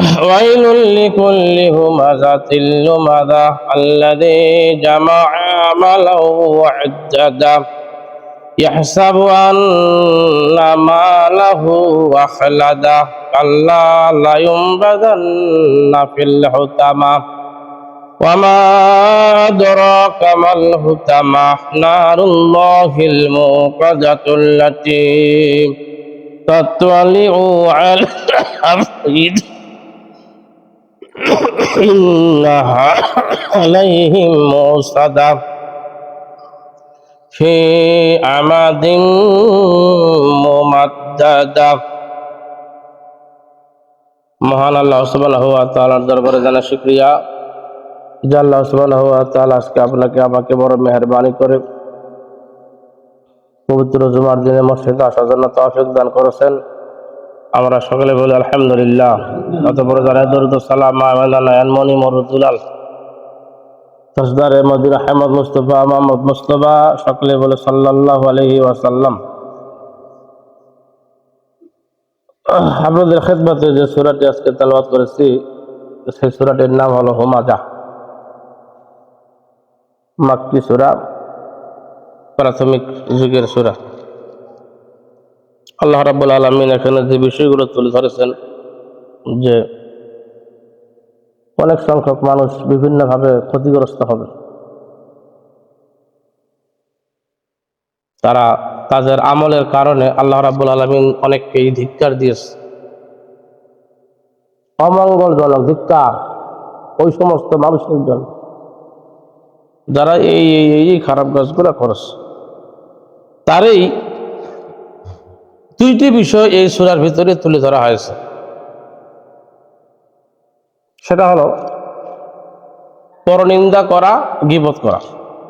ويل لكل همزة لمزة الذي جمع مالا وعدده يحسب أن ماله أخلده كلا لينبذن في الحطمة وما أدراك ما الحطمة نار الله الموقدة التي تطلع على الأفئدة إنها عليهم موصدة في أمد ممددة মহান আল্লাহ সুবহানাহু ওয়া তাআলার দরবারে জানা শুকরিয়া যে আল্লাহ সুবহানাহু ওয়া তাআলা আজকে আপনাকে আমাকে বড় মেহেরবানি করে পবিত্র জুমার দিনে মসজিদে আসার জন্য তৌফিক দান করেছেন আমরা সকলে বলি, আলহামদুলিল্লাহ। অতপর যারা দরুদ সালাম মরুদুলাল তসদারে মদির আহমদ মুস্তফা মোহাম্মদ মুস্তফা, সকলে বলে, সাল্লাল্লাহু আলাইহি ওয়াসাল্লাম। আপনাদের খেদমতে যে সুরাটি আজকে তেলাওয়াত করেছি, সেই সুরাটির নাম হলো হুমাজা। মাক্কি সুরা, প্রাথমিক যুগের সুরা। আল্লাহ রাব্বুল আলমিন এখানে যে বিষয়গুলো তুলে ধরেছেন যে অনেক সংখ্যক মানুষ বিভিন্নভাবে ক্ষতিগ্রস্ত হবে। তারা তাদের আমলের কারণে আল্লাহ রাবুল আলমিন অনেককেই ধিক্কার দিয়েছে। অমঙ্গলজনক, ধিক্কার, ওই সমস্ত মানুষের জন্য যারা এই এই খারাপ কাজগুলো করেছে, তারই দুইটি বিষয় এই সুরার ভিতরে তুলে ধরা হয়েছে। সেটা হলো, পরনিন্দা করা, গিবত করা।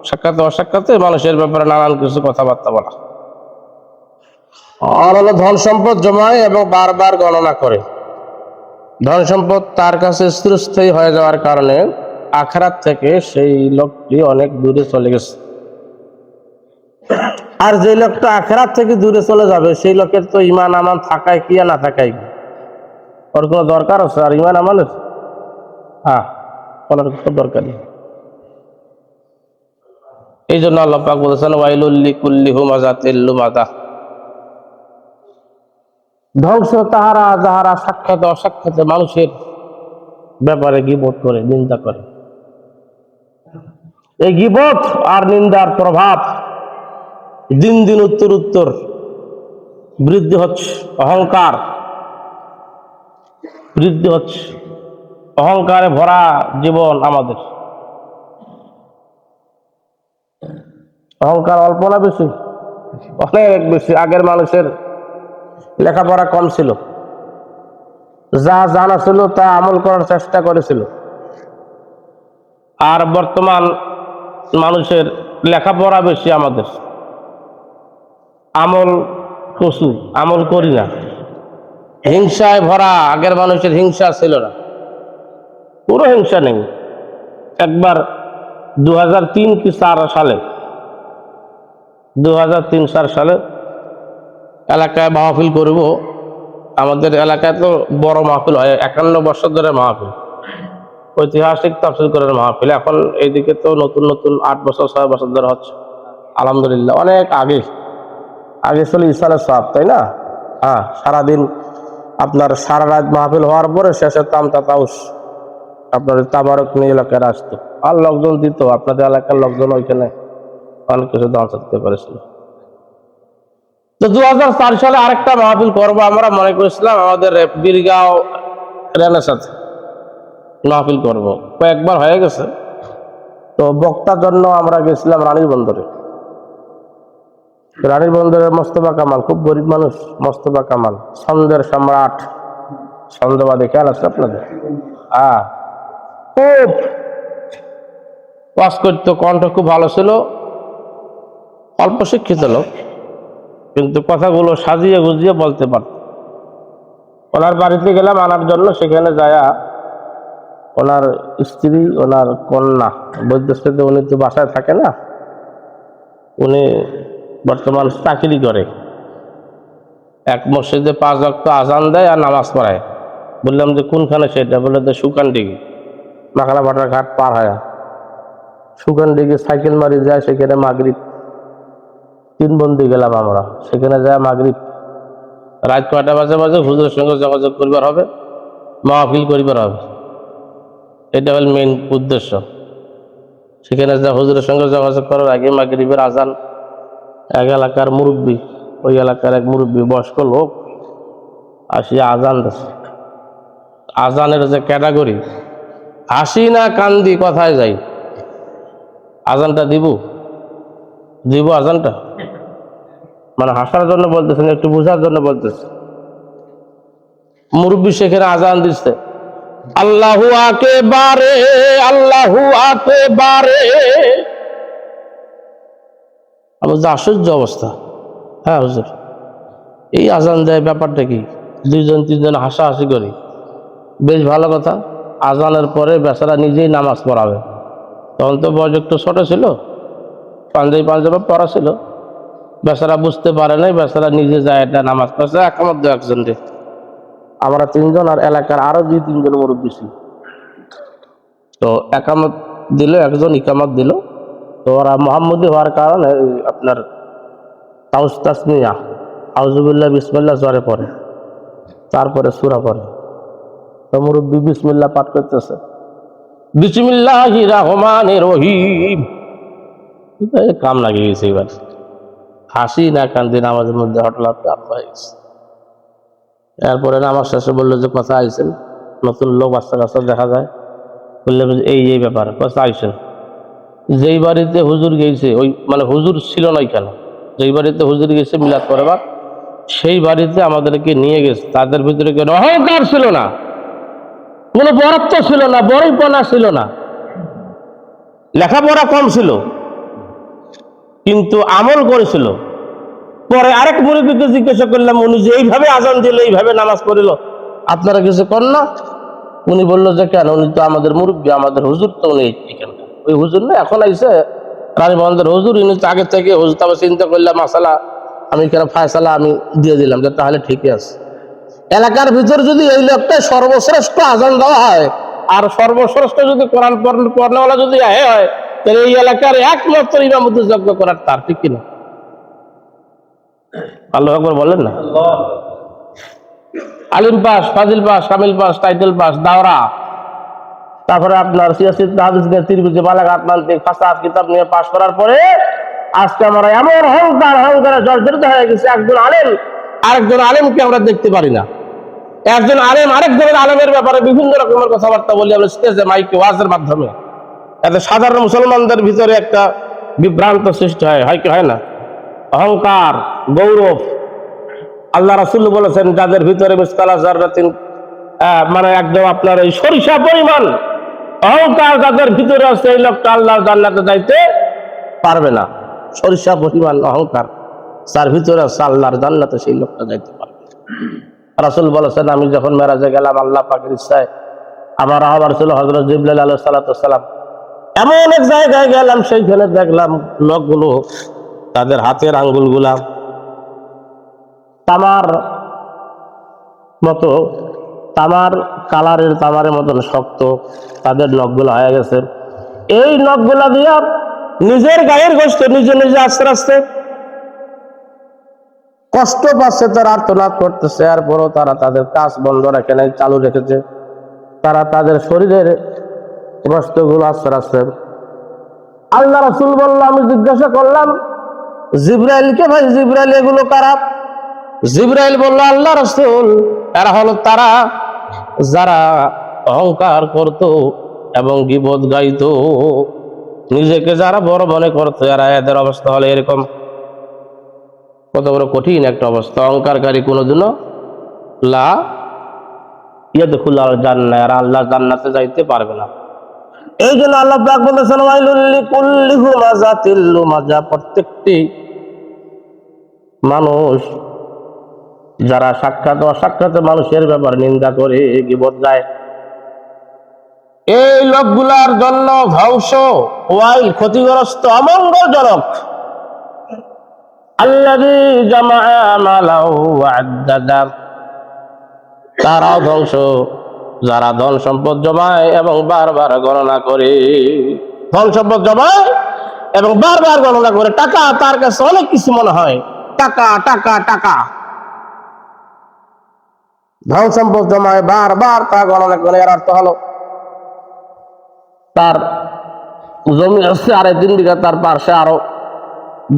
সাক্ষাতে অসাক্ষাতে মানুষের ব্যাপারে নানান কিছু কথাবার্তা বলা। আর হলো, ধন সম্পদ জমায় এবং বারবার গণনা করে। ধন সম্পদ তার কাছে স্থিরস্থায়ী হয়ে যাওয়ার কারণে আখরাত থেকে সেই লোকটি অনেক দূরে চলে গেছে। আর যে লোকটা আখরাত থেকে দূরে চলে যাবে, সেই লোকের তো ইমান আমান থাকায় কি না থাকাই কি? ওর কোনো দরকার আছে? আর ইমান আমানের হ্যাঁ ওনার কোনো দরকার নেই। এই জন্য আল্লাহ পাক বলেছেন ওয়াইলুল্লি কুল্লি হুমাজাতিল লুমাদা। ধ্বংস তাহারা যাহারা সাক্ষাৎ অসাক্ষাতে মানুষের ব্যাপারে গিবোধ করে, নিন্দা করে। এই গিবোধ আর নিন্দার প্রভাব দিন দিন উত্তর উত্তর বৃদ্ধি হচ্ছে, অহংকার। বৃদ্ধি হচ্ছে, অহংকারে ভরা জীবন আমাদের। অহংকার অল্প না বেশি? অনেক বেশি, আগের মানুষের লেখাপড়া কম ছিল। যা জানা ছিল তা আমল করার চেষ্টা করেছিল। আর বর্তমান মানুষের লেখাপড়া বেশি আমাদের। আমল কচু আমল করি না। হিংসায় ভরা, আগের মানুষের হিংসা ছিল না। পুরো হিংসা নেই। একবার দু হাজার তিন কি চার সালে দু হাজার তিন সালে এলাকায় মাহফিল করব। আমাদের এলাকায় তো বড় মাহফিল হয়, একান্ন বছর ধরে মাহফিল। ঐতিহাসিক তফসিল করার মাহফিল। এখন এইদিকে তো নতুন নতুন আট বছর, ছয় বছর ধরে হচ্ছে। আলহামদুলিল্লাহ, অনেক আগে। আগে ছিল ইসালের সাপ, তাই না? হ্যাঁ সারাদিন আপনার সারা রাত মাহফিল হওয়ার পরে শেষে তামতা তাউস। আপনার তাবারক নিয়ে এলাকায় আসতো। আর লোকজন দিত, আপনাদের এলাকার লোকজন ওইখানে অনেক কিছু দাম দিতে পেরেছিল। তো দু হাজার চার সালে আরেকটা মাহফিল করব আমরা, মনে করেছিলাম আমাদের বীরগাঁও রেনের সাথে মাহফিল করব। কয়েকবার হয়ে গেছে। তো বক্তার জন্য আমরা গেছিলাম রানীর বন্দরে। রানীর বন্দরে মোস্তফা কামাল, খুব গরিব মানুষ, মোস্তফা কামাল। ছন্দের সম্রাট। ছন্দবাদী খেয়াল আছে আপনাদের? হ্যাঁ খুব পাস করতো কণ্ঠ খুব ভালো ছিল। অল্প শিক্ষিত লোক, কিন্তু কথাগুলো সাজিয়ে গুজিয়ে বলতে পারত। ওনার বাড়িতে গেলাম, আনার জন্য সেখানে যায়া ওনার স্ত্রী, ওনার কন্যা, বৈদ্যশ্রীতে উনি তো বাসায় থাকে না, উনি বর্তমান চাকরি করে। এক মসজিদে পাঁচ রক্ত আজান দেয় আর নামাজ পড়ায়। বললাম যে, কোনখানে সেটা? বলল যে সুকান ডিগি মাখানা ভাটার ঘাট পার হয়। সুকান ডিগি সাইকেল মারি যায়, সেখানে মাগরিব। তিন বন্দি গেলাম আমরা। সেখানে যায় মাগরিব। রাত কয়টা বাজে বাজে? হুজুরের সঙ্গে যোগাযোগ করিবার হবে, মাহফিল করিবার হবে। এটা হল মেন উদ্দেশ্য। সেখানে যা হুজুরের সঙ্গে যোগাযোগ করার আগে মাগরিবের আজান এক এলাকার মুরব্বী, ওই এলাকার এক মুরব্বী বয়স্ক লোক আসিয়া আজান দিচ্ছে আজানের যে ক্যাটাগরি, হাসি না কান্দি কথায় যাই, আজানটা দিব? দিব আজানটা? মানে হাসার জন্য বলতেছেন একটু বোঝার জন্য বলতেছে। মুরব্বী সেখানে আজান দিচ্ছে আল্লাহু আকে বারে, আল্লাহু আকে বারে আমার যে আশ্চর্য অবস্থা। হ্যাঁ হুজুর। এই আজান দেয় ব্যাপারটা কি? দুইজন, তিনজন হাসাহাসি করি। বেশ ভালো কথা। আজানের পরে বেচারা নিজেই নামাজ পড়াবে। তখন তো বয়স একটু ছোট ছিল। পাঞ্জাবি পাঞ্জাবি পড়া ছিল। বেচারা বুঝতে পারে নাই, বেচারা নিজে যায় এটা নামাজ পড়ছে একামত দেয় একজন আমরা তিনজন আর এলাকার আরও দুই, তিনজন মুরব্বী ছিল। তো একামত দিল, একজন ইকামত দিল। তো ওরা মোহাম্মদী হওয়ার কারণে আপনার তাউস তাসমিয়া আউজুবিল্লাহ বিসমিল্লাহ জ্বরে পড়ে। তারপরে সুরা পড়ে। তো মুরব্বী বিসমিল্লাহ পাঠ করতেছে। বিসমিল্লাহ রহমান রহিম। কাম লাগিয়ে গেছে এবার। হাসি না কান্দি নামাজের মধ্যে হঠাৎ আরম্ভ হয়ে গেছে। এরপরে নামাজ শেষে বলল যে কথা আইসেন নতুন লোক বাচ্চা কাচ্চা দেখা যায়। বললে যে এই এই ব্যাপার কথা আইসেন যেই বাড়িতে হুজুর গেছে, ওই মানে হুজুর ছিল না এখানে, যেই বাড়িতে হুজুর গেছে মিলাদ করবার সেই বাড়িতে আমাদেরকে নিয়ে গেছে। তাদের ভিতরে কোনো অহংকার ছিল না, কোনো বরত্ব ছিল না, বড়ইপনা ছিল না, লেখাপড়া কম ছিল, কিন্তু আমল করেছিল। পরে আরেক মুরব্বীকে জিজ্ঞাসা করলাম, উনি যে এইভাবে আজান দিল, এইভাবে নামাজ পড়িল, আপনারা কিছু কর না? উনি বলল যে, কেন? উনি তো আমাদের মুরব্বী, আমাদের হুজুর তো উনি এখানকার। ওই হুজুর না এখন আইসে রানী রানীগঞ্জের হুজুর ইনি তো আগে থেকে হুজুর তবে চিন্তা করলাম মাসালা আমি কেন ফায়সালা আমি দিয়ে দিলাম যে তাহলে ঠিকই আছে। এলাকার ভিতর যদি এই লোকটা সর্বশ্রেষ্ঠ আজান দেওয়া হয় আর সর্বশ্রেষ্ঠ যদি কোরআন পড়নেওয়ালা যদি আহে হয় তাহলে এই এলাকার একমাত্র ইমামতি যজ্ঞ করার তার ঠিক কিনা? আল্লাহ একবার বলেন না? আলিম পাস ফাজিল pass Kamil pass title pass দাওরা তারপরে আপনার সিয়াসি হাদিস নিয়ে তিরমিজি বালাঘাট মান্তিক ফাসাদ কিতাব নিয়ে পাস করার পরে আজকে আমরা এমন অহংকার অহংকারে জর্জরিত হয়ে গেছি, একজন আলেম, আরেকজন আলেমকে আমরা দেখতে পারি না। একজন আলেম আরেকজনের আলেমের ব্যাপারে বিভিন্ন রকমের কথাবার্তা বলি আমরা স্টেজে মাইকে ওয়াজের মাধ্যমে। এতে সাধারণ মুসলমানদের ভিতরে একটা বিভ্রান্ত সৃষ্টি হয় হয় কি হয় না? অহংকার, গৌরব। আল্লাহ রাসুল বলেছেন, যাদের ভিতরে মিসকালা জাররাতিন মানে একদম আপনার এই সরিষা পরিমাণ অহংকার যাদের ভিতরে আছে, এই লোকটা আল্লাহ জান্নাতে যাইতে পারবে না। সরিষা, পরিমাণ অহংকার তার ভিতরে আছে, আল্লাহর জান্নাতে সেই লোকটা যাইতে পারবে রাসুল বলেছেন, আমি যখন মেরাজে গেলাম, আল্লাহ পাকের ইচ্ছায় আমার আহবার ছিল হজরত জিবলাল সালাতাম এমন এক জায়গায় গেলাম, সেইখানে দেখলাম লোকগুলো তাদের হাতের আঙ্গুলগুলা তামার মতো তামার কালারের তামারের মতন শক্ত, তাদের নখগুলো হয়ে গেছে। এই নখগুলা দিয়া নিজের গায়ের গোষ্ঠ নিজে নিজে আস্তে আস্তে কষ্ট পাচ্ছে, তারা আর্তনাদ করতেছে এরপরও তারা তাদের কাজ বন্ধ রাখে নাই, চালু রেখেছে। তারা তাদের শরীরের গোস্তগুলো আস্তে আস্তে আল্লাহ রাসুল বলল, আমি জিজ্ঞাসা করলাম, জিব্রাইলকে ভাই, জিব্রাইল এগুলো কারা? জিব্রাইল বলল, আল্লাহ রসুল, এরা হলো তারা যারা অহংকার করত এবং গিবত গাইতো। নিজেকে যারা বড় মনে করতো, এরা এদের অবস্থা হলে এরকম। কত বড় কঠিন একটা অবস্থা। অহংকারকারী কোনোদিনও লা ইয়াদ খুল্লা জান্না এরা আল্লাহ জান্নাতে যাইতে পারবে না। এই জন্য আল্লাহ পাক বলেছেন প্রত্যেকটি মানুষ যারা সাক্ষাৎ অসাক্ষাৎ মানুষের ব্যাপারে নিন্দা করে গিবত যায় এই লোকগুলার জন্য ধ্বংস, ওয়াইল, ক্ষতিগ্রস্ত, অমঙ্গলজনক। তারাও ধ্বংস, যারা ধন সম্পদ জমায় এবং বারবার গণনা করে। ধন সম্পদ জমায় এবং বারবার গণনা করে, টাকা তার কাছে অনেক কিছু মনে হয়। টাকা টাকা টাকা। ধন সম্পদ জমায় বারবার তা গণনা করে এর অর্থ হলো তার জমি আছে আড়াই তিন বিঘা, তার পাশে আরও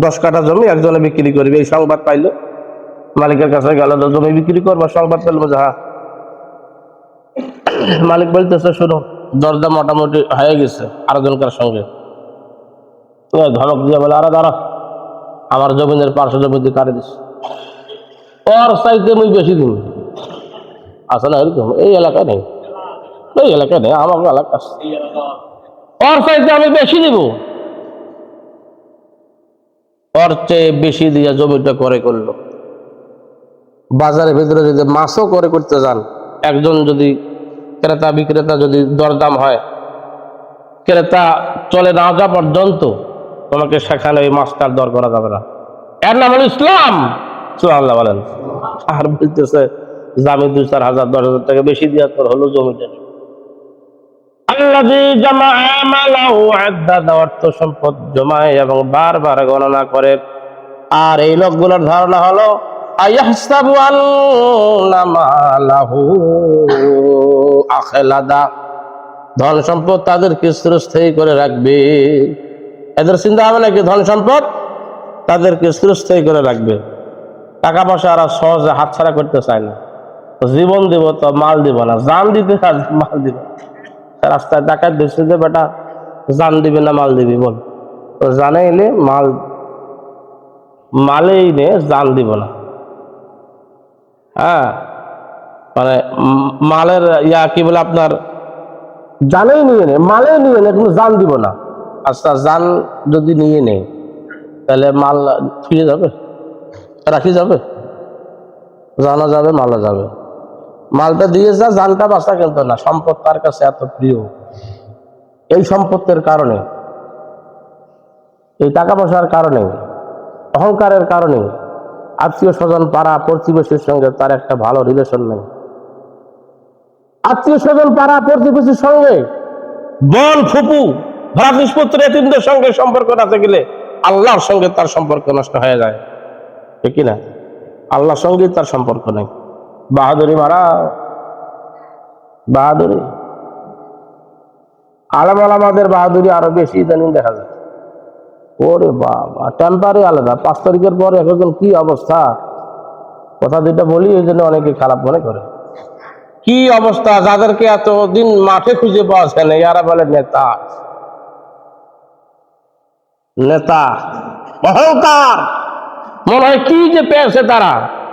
দশ কাঠা জমি একজনে বিক্রি করবে। এই সংবাদ পাইলো, মালিকের কাছে গেল জমি বিক্রি করব, সংবাদ পেলবো যে হ্যাঁ। মালিক বলতেছে, শুনো, দরজা মোটামুটি হয়ে গেছে আরেকজনকার সঙ্গে। এ ধমক দিয়ে বলে, আরে দাঁড়া, আমার জমিনের পার্শ্ব জমিতে কাটে দিস। ওর চাইতে মুই বেশি দিন। না এরকম এই এলাকায় নেই। এই এলাকায় নেই, আমার এলাকা। ওর চাইতে আমি বেশি দিব ওর চেয়ে বেশি দিয়ে জমিটা করে করল। বাজারের ভিতরে যদি মাছও করে করতে যান, একজন যদি ক্রেতা বিক্রেতা যদি দরদাম হয়, ক্রেতা চলে না যাওয়া পর্যন্ত তোমাকে সেখানে ওই মাছটার দর করা যাবে না। এর নাম হলো ইসলাম। সুবহানাল্লাহ বলেন। আর বলতেছে আমি দুই চার হাজার, দশ হাজার টাকা বেশি দেওয়ার পর হলো জমিটা অর্থ সম্পদ জমায় এবং বারবার গণনা করে। আর এই লোকগুলোর ধারণা হলো ধন সম্পদ তাদেরকে চিরস্থায়ী করে রাখবে। এদের চিন্তা হবে নাকি ধন সম্পদ? তাদেরকে চিরস্থায়ী করে রাখবে। টাকা পয়সা আর সহজে হাতছাড়া করতে চায় না। জীবন দিব তো মাল দিব না, জান দিতে মাল দিব রাস্তায় ডাকাত দিচ্ছে যে, বেটা, জান দিবি না, মাল দিবি, বল। তো জানে এলে মাল, মালেই নে, জান দিব না। হ্যাঁ মানে মালের ইয়া কি বলে আপনার? জানেই নিয়ে নে মালে নিয়ে নে কিন্তু জান দিব না। আচ্ছা জান যদি নিয়ে নেই তাহলে মাল ফিরে যাবে, রাখি যাবে। জানা যাবে মালা যাবে। মালটা দিয়ে যা জানটা বাঁচা কিন্তু না। সম্পদ তার কাছে এত প্রিয়? এই সম্পত্তির কারণে। এই টাকা পয়সার কারণে, অহংকারের কারণে আত্মীয় স্বজন পাড়া প্রতিবেশীর সঙ্গে তার একটা ভালো রিলেশন নেই। আত্মীয় স্বজন পাড়া প্রতিবেশীর সঙ্গে বল ফুপু ভ্রাতৃষ্পুত্র এতিমদের সঙ্গে সম্পর্ক রাখতে গেলে আল্লাহর সঙ্গে তার সম্পর্ক নষ্ট হয়ে যায়। ঠিক না? আল্লাহর সঙ্গে তার সম্পর্ক নেই। বাহাদুরি মারা। বাহাদুরি। আলাম আলামাদের বাহাদুরি আরও বেশি ইদানিং দেখা যায়। ওরে বাবা টেম্পারে আলাদা। পাঁচ তারিখের পরে এখন কি অবস্থা? কথা যেটা বলি, এই জন্য অনেকে খারাপ মনে করে। কি অবস্থা? যাদেরকে এতদিন মাঠে খুঁজে পাওয়া যায় না ইয়ারা বলে নেতা। নেতা। অহংকার! মনে হয় কি যে পেয়েছে তারা?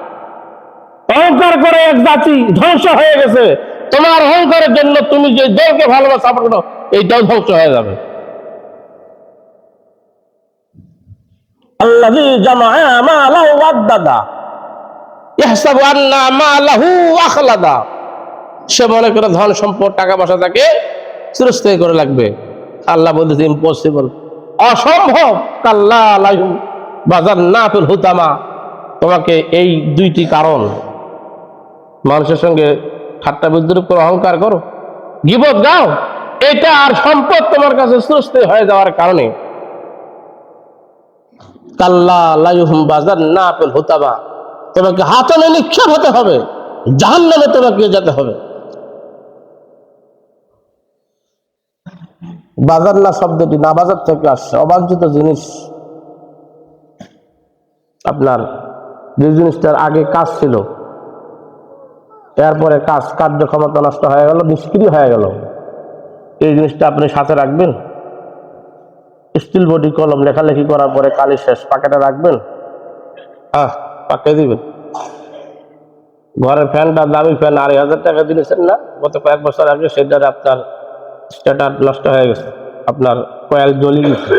অহংকার করে এক জাতি ধ্বংস হয়ে গেছে। তোমার অহংকারের জন্য তুমি যে দলকে ভালোবাসা করো এইটাও ধ্বংস হয়ে যাবে। আল্লাযী জামাআ মালাহু ওয়াদ্দাদা। ইহসাবু আন্না মালাহু আখলাদা। সে মনে করে ধন সম্পদ, টাকা পয়সা তাকে চিরস্থায়ী করে লাগবে আল্লাহ বলতেছে ইম্পসিবল অসম্ভব। কাল্লা লাহু বাজার না ফিল হুতামা। তোমাকে এই দুইটি কারণ মানুষের সঙ্গে ঠাট্টা বিদ্রুপ করে অহংকার করো। গিবত গাও এটা আর সম্পদ তোমার কাছে চিরস্থায়ী হয়ে যাওয়ার কারণে। কাল্লা লাইহুম বাজার না পেল হুতাবা। তোমাকে হাতনে নিক্ষেপ হতে হবে। জাহান নামে তোমাকে যেতে হবে। বাজার না শব্দটি না বাজার থেকে আসছে। অবাঞ্ছিত জিনিস। আপনার যে জিনিসটার আগে কাজ ছিল এরপরে কাজ, কার্যক্ষমতা নষ্ট হয়ে গেল, নিষ্ক্রিয় হয়ে গেল। এই জিনিসটা আপনি সাথে রাখবেন। স্টিল বডি কলম লেখালেখি করার পরে কালি শেষ, পাকেটে রাখবেন। হ্যাঁ পাকে দিবেন। ঘরের ফ্যানটা দামি ফ্যান আড়াই হাজার টাকা দিয়েছেন না? গত কয়েক বছর আগে সেটার আপনার স্ট্যাটার নষ্ট হয়ে গেছে। আপনার কয়েল জ্বলি গেছে।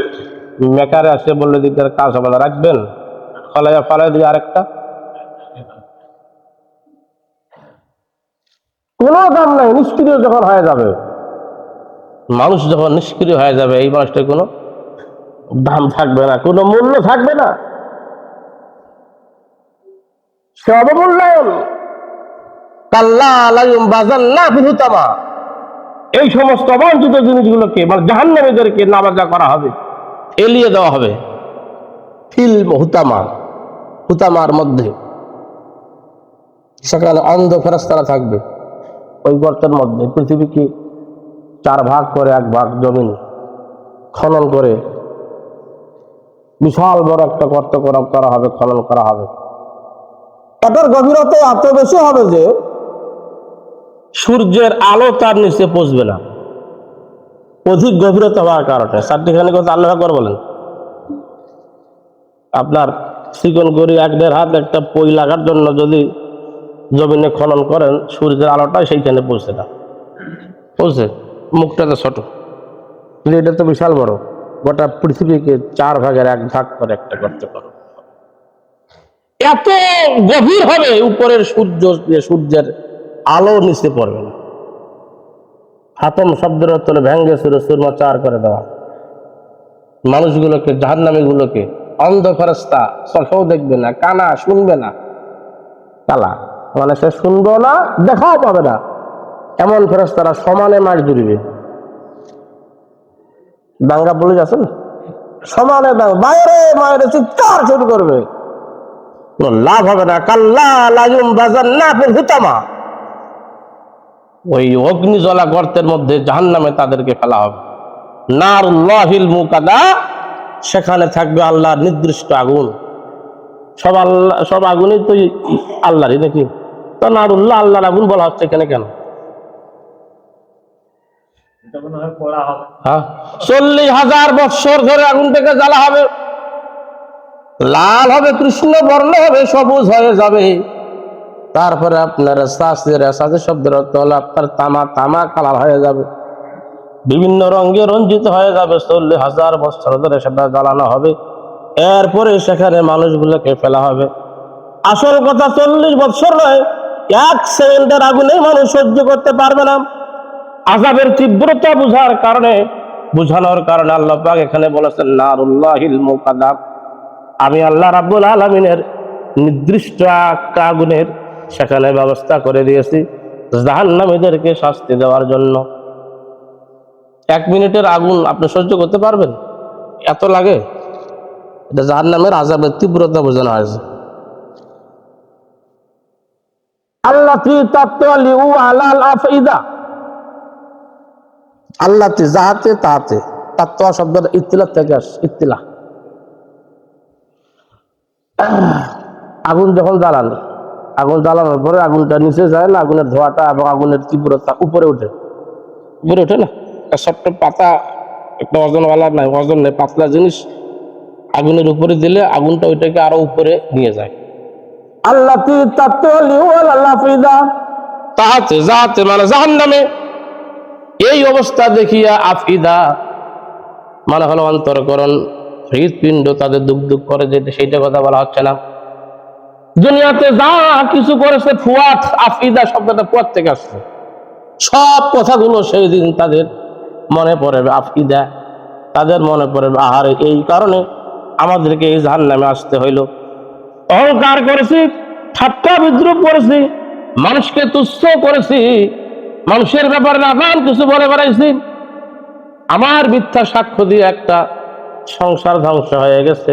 মেকারে আসে বললে দিকটার কাজ হবে না, রাখবেন। ফলাইয়া ফলাই দিয়ে আরেকটা। কোনো দাম নাই, নিষ্ক্রিয় যখন হয়ে যাবে। মানুষ যখন নিষ্ক্রিয় হয়ে যাবে, এই মানুষটার কোনো দাম থাকবে না, কোনো মূল্য থাকবে না। সে অবমূল্যায়ন এই সমস্ত জিনিসগুলোকে মানে জাহান্নামীদেরকে নাবাজা করা হবে, এলিয়ে দেওয়া হবে। ফিল হুতামা হুতামার মধ্যে। সেখানে অন্ধ ফেরস্তারা থাকবে। ওই গর্তের মধ্যে পৃথিবীকে চার ভাগ করে এক ভাগ জমিন খনন করে বিশাল বড় একটা গর্ত করা করা হবে খনন করা হবে? এটার গভীরতা এত বেশি হবে যে সূর্যের আলো তার নিচে পৌঁছবে না। অধিক গভীরতা হওয়ার কারণে। চারটিখানি কথা আল্লাহ আকবর বলেন। আপনার চিকন করি এক দেড় হাত একটা পই লাগার জন্য যদি জমিনে খনন করেন, সূর্যের আলোটা সেইখানে পৌঁছে না পৌঁছে মুখটা তো ছোট। কিন্তু এটা তো বিশাল বড়। গোটা পৃথিবীকে চার ভাগের এক ভাগ করে একটা করতে পারো এত গভীর হবে উপরের সূর্য সূর্যের আলো নিচে পড়বে না। হাতম শব্দের হলো ভেঙ্গে সুরে সুরমা চার করে দেওয়া। মানুষগুলোকে জাহান্নামী গুলোকে অন্ধ ফেরস্তা চোখেও দেখবে না, কানা শুনবে না। কালা মানে সে শুনবেও না, দেখাও পাবে না। এমন ফেরস্তারা সমানে মার জুড়িবে দাঙ্গা পুলিশ আছে না? সমানে বাইরে মায়ের চিৎকার শুরু করবে। লাভ হবে না। কাল্লা লাজুম বাজার না ফির হুতামা। ওই অগ্নি জ্বলা গর্তের মধ্যে জাহান নামে তাদেরকে ফেলা হবে। নার লাহিল মুকাদা। সেখানে থাকবে আল্লাহর নির্দিষ্ট আগুন। সব আল্লাহ সব আগুনই তো আল্লাহরই নাকি? তো নারুল্লাহ আল্লাহর আগুন বলা হচ্ছে কেন? মনে হয় চল্লিশ হাজার বৎসর ধরে আগুন থেকে জ্বালা হবে। লাল হবে কৃষ্ণ বর্ণ হবে সবুজ হয়ে যাবে। তারপরে আপনার শ্বাসের শ্বাসের শব্দের অর্থ হলো আপনার তামা তামা কালার হয়ে যাবে। বিভিন্ন রঙে রঞ্জিত হয়ে যাবে। চল্লিশ হাজার বছর ধরে সেটা জ্বালানো হবে। এরপরে সেখানে মানুষগুলোকে ফেলা হবে। আসল কথা চল্লিশ বছর নয় এক সেকেন্ডের আগুনে মানুষ সহ্য করতে পারবে না। আজাবের তীব্রতা বুঝার কারণে, বুঝানোর কারণে আল্লাহ পাক এখানে বলেছেন, নারুল্লাহিল মুকাদ্দাম আমি আল্লাহ রাব্বুল আলামিনের নির্দিষ্ট একটা আগুনের সেখানে ব্যবস্থা করে দিয়েছি, জাহান্নামীদেরকে শাস্তি দেওয়ার জন্য। এক মিনিটের আগুন আপনি সহ্য করতে পারবেন? এত লাগে? এটা জাহান্নামের আজাবের তীব্রতা বোঝানো হয়েছে। আল্লাহ তাত্তালিউ আলাল আফইদা আল্লাহতে যাহাতে তাহাতে তাত্ত্ব শব্দের ইত্তিলা থেকে আসে আগুন যখন জ্বালান আগুন জ্বালানোর পরে আগুনটা নিচে যায় না, আগুনের ধোঁয়াটা এবং আগুনের তীব্রতা উপরে ওঠে উপরে ওঠে না? ছোট্ট পাতা, একটা ওজনওয়ালা নাই ওজন নেই পাতলা জিনিস আগুনের উপরে দিলে আগুনটা ওইটাকে আরও উপরে নিয়ে যায়। আল্লাহ তাহাতে যাহাতে মানে জাহান্নামে। এই অবস্থা দেখিয়া আফিদা মানে হলো অন্তরকরণ। হৃদপিণ্ড তাদের দুঃখ দুঃখ করে যেতে সেইটা কথা বলা হচ্ছে না। দুনিয়াতে যা কিছু করেছে ফুয়াত আফিদা শব্দটা ফুয়াত থেকে আসছে। সব কথাগুলো সেই দিন তাদের মনে পড়বে আফিদা। তাদের মনে পড়বে, আহারে এই কারণে আমাদেরকে এই জাহান নামে আসতে হইল। অহংকার করেছি, ঠাট্টা বিদ্রুপ করেছি, মানুষকে তুচ্ছ করেছি, মানুষের ব্যাপারে নানান কিছু বলে বেড়াইছি। আমার মিথ্যা সাক্ষ্য দিয়ে একটা সংসার ধ্বংস হয়ে গেছে।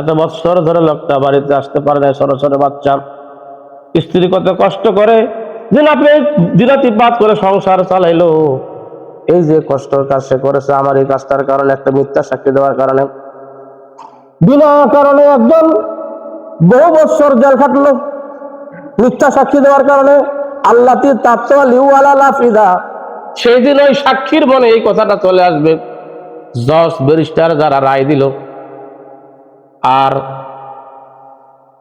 এত বৎসর ধরে লোকটা বাড়িতে আসতে পারে না ছোট বাচ্চা। স্ত্রী কত কষ্ট করে দিন আপনি দিনাতিপাত করে সংসার চালাইলো। এই যে কষ্টর কাজ সে করেছে, আমার এই কাজটার কারণে, একটা মিথ্যা সাক্ষী দেওয়ার কারণে। বিনা কারণে একজন বহু বৎসর জেল খাটলো। মিথ্যা সাক্ষী দেওয়ার কারণে আল্লাহ তাত্ত্বিদা সেই দিন ওই সাক্ষীর মনে এই কথাটা চলে আসবে। জজ, ব্যারিস্টার যারা রায় দিল, আর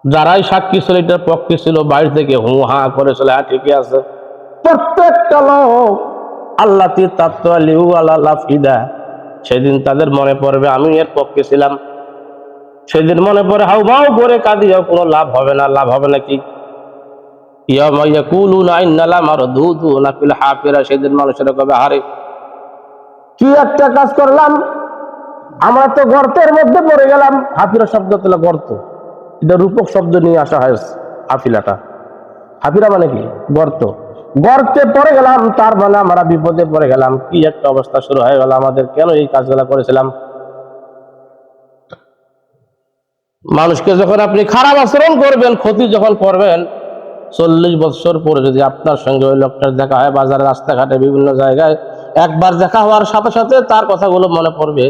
যারাই সাক্ষী ছিল এটার পক্ষে ছিল বাইরে থেকে হু হা করেছিল হ্যাঁ ঠিকই আছে। প্রত্যেকটা লোক আল্লাহ তাত্ত্বিউ আল্লাহ ফিদা সেদিন তাদের মনে পড়বে আমি এর পক্ষে ছিলাম। সেদিন মনে পড়ে, হাউ মাউ করে কাঁদিও কোনো লাভ হবে না, লাভ হবে না কি? সেদিন মানুষের কবে হারে কি একটা কাজ করলাম তো গর্তের মধ্যে পড়ে গেলাম। হাফিরা শব্দ গর্ত, এটা রূপক শব্দ নিয়ে আসা হয় হাফিলাটা। হাফিরা মানে কি? গর্ত। গর্তে পড়ে গেলাম, তার মানে আমরা বিপদে পড়ে গেলাম। কি একটা অবস্থা শুরু হয়ে গেল, আমাদের কেন এই কাজগুলা করেছিলাম? মানুষকে যখন আপনি খারাপ আচরণ করবেন, ক্ষতি যখন করবেন, চল্লিশ বছর পরে যদি আপনার সঙ্গে ওই লোকটার দেখা হয়, বাজারে রাস্তাঘাটে বিভিন্ন জায়গায় একবার দেখা হওয়ার সাথে সাথে তার কথাগুলো মনে পড়বে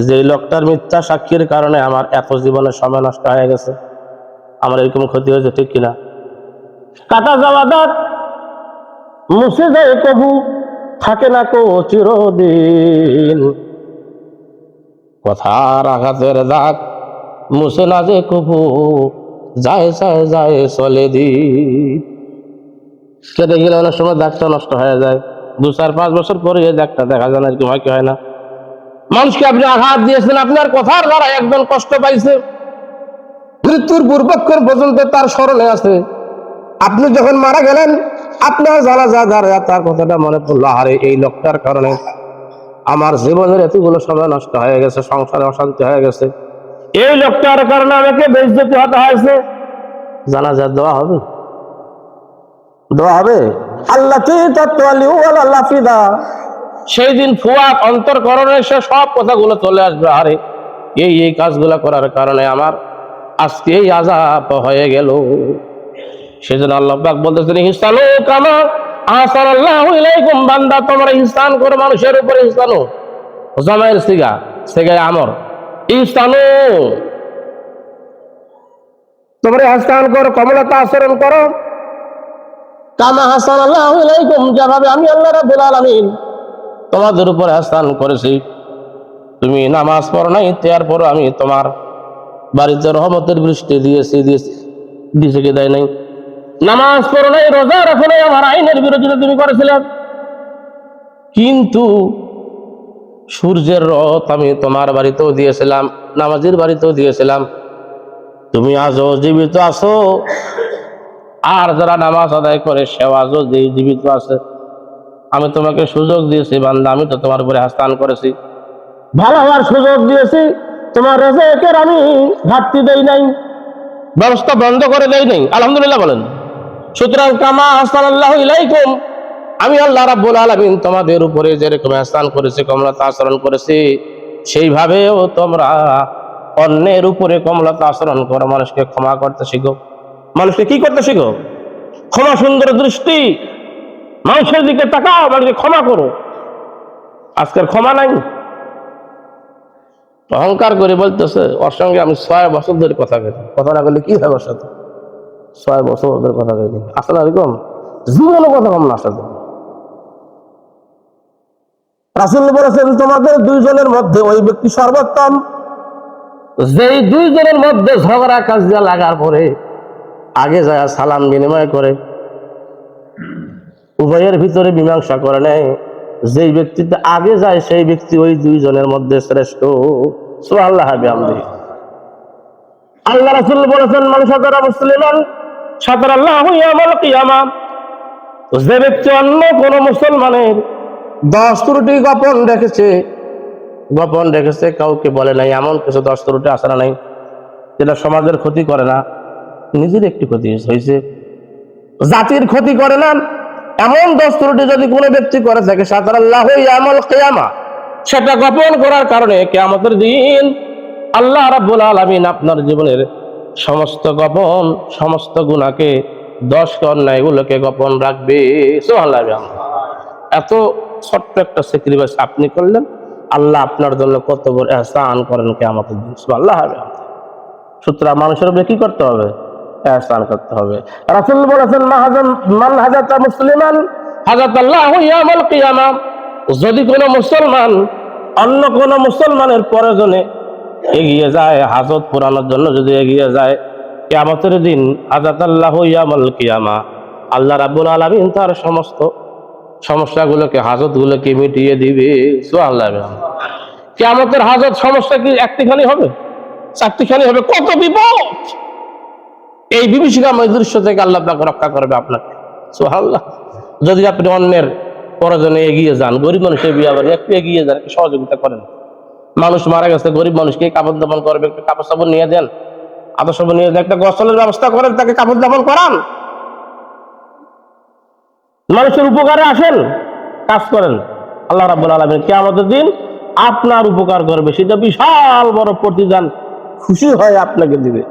যে, এই লোকটার মিথ্যা সাক্ষীর কারণে আমার এত জীবনের সময় নষ্ট হয়ে গেছে। আমার এরকম ক্ষতি হয়েছে ঠিক কিনা? কাটা যাওয়া দাঁত মুছে যায় কবু, থাকে না কো চিরদিন। কথার আঘাতের দাগ মুছে না যে কবু যায় যায় যায়, চলে দি। কেটে গেলে অনেক সময় দাগটা নষ্ট হয়ে যায়। দু চার পাঁচ বছর পরে এই দাগটা দেখা যায় না এরকম হয়, কি হয় না। মানুষকে আপনি আঘাত দিয়েছেন আপনার কথার দ্বারা একজন কষ্ট পাইছে মৃত্যুর পূর্বক্ষণ পর্যন্ত তার স্মরণে আছে। আপনি যখন মারা গেলেন, আপনার যারা যা দাঁড়া তার কথাটা মনে পড়ল, আরে, এই লোকটার কারণে আমার জীবনের এতগুলো সময় নষ্ট হয়ে গেছে, সংসারে অশান্তি হয়ে গেছে। এই লোকটার কারণে আমাকে বেজতি হতে হয়েছে। জানা যা দেওয়া হবে। দেওয়া হবে? আল্লাহ আল্লাহ ফিদা। সেই দিন ফুয়াক অন্তরকরণে সে সব কথাগুলো চলে আসবে। আরে এই এই কাজগুলো করার কারণে আমার আজকে এই আজাব হয়ে গেল। সেজন্য আল্লাহ পাক বলতেছেন হিসানো কামা আসার আল্লাহ ইলাইকুম বান্দা তোমরা ইহসান করো মানুষের উপরে ইহসানো। জামাইয়ের সিগা সিগায় আমর। ইহসানো তোমরা ইহসান করো কমলতা আচরণ করো। কামা হাসান আল্লাহ ইলাইকুম যেভাবে আমি আল্লাহ রাব্বুল আলামিন তোমাদের উপর ইহসান করেছি। তুমি নামাজ পড়ো নাই তারপর আমি তোমার বাড়িতে রহমতের বৃষ্টি দিয়েছি দিয়েছি দিয়েছে কি দেয় নাই। নামাজ পড়ো নাই রোজা রাখো নাই আমার আইনের বিরোধিতা তুমি করেছিলে। কিন্তু সূর্যের রথ আমি তোমার বাড়িতেও দিয়েছিলাম, নামাজের বাড়িতেও দিয়েছিলাম। তুমি আজও জীবিত আছো? আর যারা নামাজ আদায় করে, সেও আজও জীবিত আছে। আমি তোমাকে সুযোগ দিয়েছি, বান্দা, আমি তো তোমার উপরে হাস্তান করেছি। ভালো হওয়ার সুযোগ দিয়েছি, তোমার রেজেকের আমি ঘাটতি দেই নাই, ব্যবস্থা বন্ধ করে দেই নাই। আলহামদুলিল্লাহ বলেন। সুতরাং কামা হাসান আল্লাহ ইলাইকুম আমি আল্লাহ রাব্বুল আলামিন তোমাদের উপরে যেরকম আহসান করেছি, কমলতা আচরণ করেছি, সেইভাবেও তোমরা অন্যের উপরে কমলতা আচরণ করো। মানুষকে ক্ষমা করতে শিখো। মানুষকে কি করতে শিখো? ক্ষমা সুন্দর দৃষ্টি। মানুষের দিকে তাকাও, মানুষকে ক্ষমা করো। আজকের ক্ষমা নাই। অহংকার করে বলতেছে, ওর সঙ্গে আমি ছয় বছর ধরে কথা বলি কথা না বললে কি হয় ওর সাথে? ছয় বছর ধরে কথা বলি আসলে এরকম জীবনে কথা কম না সাথে রাসুল বলেছেন, তোমাদের দুইজনের মধ্যে ওই ব্যক্তি সর্বোত্তম। যেই দুইজনের মধ্যে ঝগড়া কাজিয়া লাগার পরে আগে যায় সালাম বিনিময় করে। উভয়ের ভিতরে মীমাংসা করে নেয়। যেই ব্যক্তিতে আগে যায়, সেই ব্যক্তি ওই দুইজনের মধ্যে শ্রেষ্ঠ। সুআল্লাহ আমদি আল্লাহ রাসূল বলেছেন, মান সাতারা মুসলিমান, সাতার আল্লাহ যে ব্যক্তি অন্য কোন মুসলমানের দশ ত্রুটি গোপন রেখেছে। গোপন রেখেছে, কাউকে বলে নাই, এমন কিছু দশ ত্রুটি আসরা নাই, যেটা সমাজের ক্ষতি করে না। নিজের একটি ক্ষতি হয়েছে। জাতির ক্ষতি করে না, এমন দশ ত্রুটি যদি কোনো ব্যক্তি করে থাকে সাতার সেটা গোপন করার কারণে কেয়ামতের দিন আল্লাহ রাব্বুল আলামিন আপনার জীবনের সমস্ত গোপন, সমস্ত গুণাকে দশ অন্যায়গুলোকে গোপন রাখবে। সুবহানাল্লাহ। এত ছোট্ট একটা স্যাক্রিফাইস আপনি করলেন, আল্লাহ আপনার জন্য কত বড় এহসান করেন কেয়ামতের দিন। সুবহানাল্লাহ সুতরাং মানুষের উপরে কি করতে হবে? এহসান করতে হবে। রাসূল বলেছেন মাহাজান মান হাজাতা মুসলিমান হাজাত আল্লাহ ইয়ামাল কিয়ামা। যদি কোনো মুসলমান অন্য কোনো মুসলমানের প্রয়োজনে এগিয়ে যায়, হাজত পুরানোর জন্য যদি এগিয়ে যায়, কিয়ামতের দিন হাজাত আল্লাহ ইয়ামাল কিয়ামা, আল্লাহ রাব্বুল আলামিন তার সমস্ত সমস্যাগুলোকে, হাজতগুলোকে মিটিয়ে দিবে। সুবহানাল্লাহ। কিয়ামতের হাজত সমস্যা কি একটিখানি হবে? চারটিখানি হবে। কত বিপদ? এই বিভীষিকাময় দৃশ্য থেকে আল্লাহ আপনাকে রক্ষা করবে আপনাকে। সোহাল্লাহ যদি আপনি অন্যের প্রয়োজনে এগিয়ে যান, গরিব মানুষের বিয়ে বাড়ি একটু এগিয়ে যান সহযোগিতা করেন। মানুষ মারা গেছে, গরিব মানুষকে কাপড় দাপন করবে, একটু কাপড় সাবন নিয়ে দেন আদর্শ নিয়ে একটা গসলের ব্যবস্থা করেন, তাকে কাপড় দাপন করান। মানুষের উপকারে আসেন, কাজ করেন। আল্লাহ রাবুল আলমিন কে আমাদের দিন আপনার উপকার করবে। সেটা বিশাল বড় প্রতিদান, খুশি হয় আপনাকে দিবে।